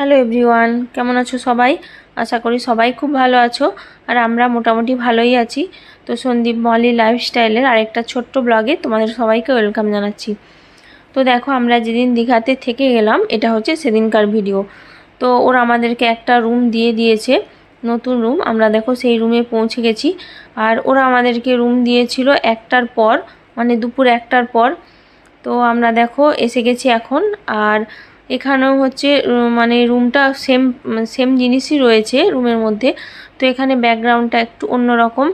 Hello everyone কেমন আছো সবাই? আশা করি সবাই খুব ভালো আছো। আর আমরা মোটামুটি ভালোই আছি। তো সন্দীপ মলি লাইফস্টাইলের আরেকটা ছোট্ট ব্লগে তোমাদের সবাইকে ওয়েলকাম জানাচ্ছি। তো দেখো, আমরা যেদিন দীঘাতে থেকে গেলাম, এটা হচ্ছে সেদিনকার ভিডিও তো ওরা আমাদেরকে একটা রুম দিয়ে দিয়েছে, নতুন রুম আমরা দেখো সেই রুমে পৌঁছে গেছি। আর ওরা আমাদেরকে রুম দিয়েছিল একটার পর মানে দুপুর একটার পর। তো আমরা দেখো, এসে গেছি এখন। আর এখানেও হচ্ছে মানে রুমটা সেম সেম জিনিসই রয়েছে রুমের মধ্যে। তো এখানে ব্যাকগ্রাউন্ডটা একটু অন্যরকম।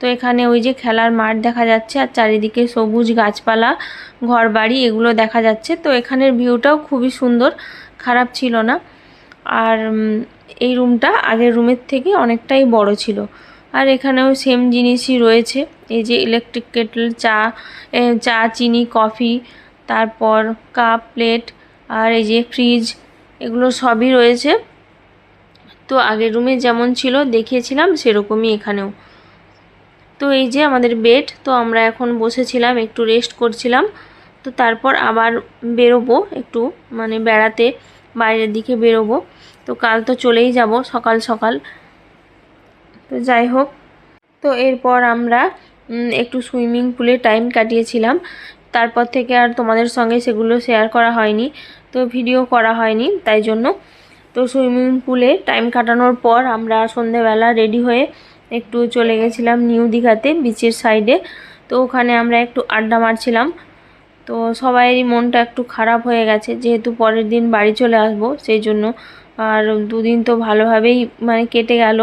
তো এখানে ওই যে খেলার মাঠ দেখা যাচ্ছে আর চারিদিকে সবুজ গাছপালা ঘর বাড়ি এগুলো দেখা যাচ্ছে। তো এখানের ভিউটাও খুবই সুন্দর, খারাপ ছিল না। আর এই রুমটা আগের রুমের থেকে অনেকটাই বড় ছিল। আর এখানেও সেম জিনিসই রয়েছে। এই যে ইলেকট্রিক কেটল চা চা, চিনি কফি তারপর কাপ প্লেট আর এই যে ফ্রিজ এগুলো সবই রয়েছে। তো আগের রুমে যেমন ছিল, দেখিয়েছিলাম সেরকমই এখানেও। তো এই যে আমাদের বেড তো আমরা এখন বসেছিলাম, একটু রেস্ট করছিলাম। তো তারপর আবার বেরোবো একটু মানে বেড়াতে, বাইরের দিকে বেরোবো। তো কাল তো চলেই যাব, সকাল সকাল। তো যাই হোক, তো এরপর আমরা একটু সুইমিং পুলে টাইম কাটিয়েছিলাম। তারপর থেকে আর তোমাদের সঙ্গে সেগুলো শেয়ার করা হয়নি। তো ভিডিও করা হয়নি, তাই জন্য। তো সুইমিং পুলে টাইম কাটানোর পর আমরা সন্ধেবেলা রেডি হয়ে একটু চলে গেছিলাম নিউ দীঘাতে বিচের সাইডে তো ওখানে আমরা একটু আড্ডা মারছিলাম। তো সবাইয়েরই মনটা একটু খারাপ হয়ে গেছে, যেহেতু পরের দিন বাড়ি চলে আসব, সেই জন্য আর দুদিন তো ভালোভাবেই মানে কেটে গেল।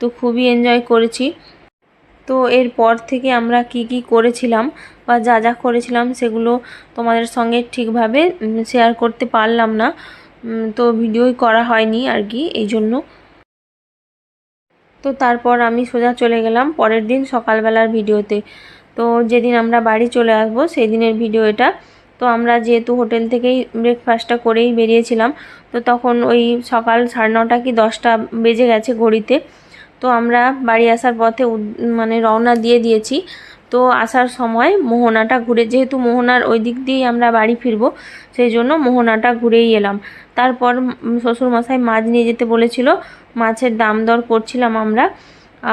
তো খুবই এনজয় করেছি। তো এরপর থেকে আমরা কি কি করেছিলাম বা যা যা করেছিলাম সেগুলো তোমাদের সঙ্গে ঠিকভাবে শেয়ার করতে পারলাম না। তো ভিডিওই করা হয়নি আর কি, এই জন্য। তো তারপর আমি সোজা চলে গেলাম পরের দিন সকালবেলার ভিডিওতে। তো যেদিন আমরা বাড়ি চলে আসব সেই দিনের ভিডিও এটা। তো আমরা যেহেতু হোটেল থেকেই ব্রেকফাস্টটা করেই বেরিয়েছিলাম, তো তখন ওই সকাল সাড়ে নটা কি দশটা বেজে গেছে ঘড়িতে। তো আমরা বাড়ি আসার পথে মানে রওনা দিয়ে দিয়েছি। তো আসার সময় মোহনাটা ঘুরে, যেহেতু মোহনার ওই দিক দিয়েই আমরা বাড়ি ফিরব, সেই জন্য মোহনাটা ঘুরেই এলাম। তারপর শ্বশুরমশাই মাছ নিয়ে যেতে বলেছিল, মাছের দাম দর করছিলাম আমরা।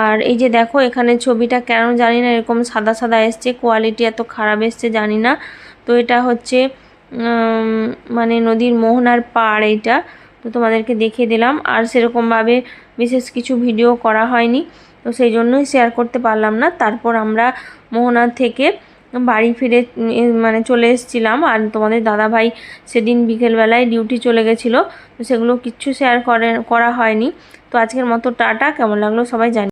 আর এই যে দেখো, এখানে ছবিটা কেন জানি না, এরকম সাদা সাদা এসছে, কোয়ালিটি এত খারাপ এসছে জানি না। তো এটা হচ্ছে মানে নদীর মোহনার পাড় এইটা, তো তোমাদেরকে দেখিয়ে দিলাম। আর সেরকমভাবে বিশেষ কিছু ভিডিও করা হয়নি। তো সেই জন্যই শেয়ার করতে পারলাম না। তারপর আমরা মোহনার থেকে বাড়ি ফিরে মানে চলে এসেছিলাম। আর তোমাদের দাদাভাই সেদিন বিকেলবেলায় ডিউটি চলে গেছিল। তো সেগুলো কিচ্ছু শেয়ার করে, করা হয়নি। তো আজকের মতো টাটা। কেমন লাগল সবাই জানি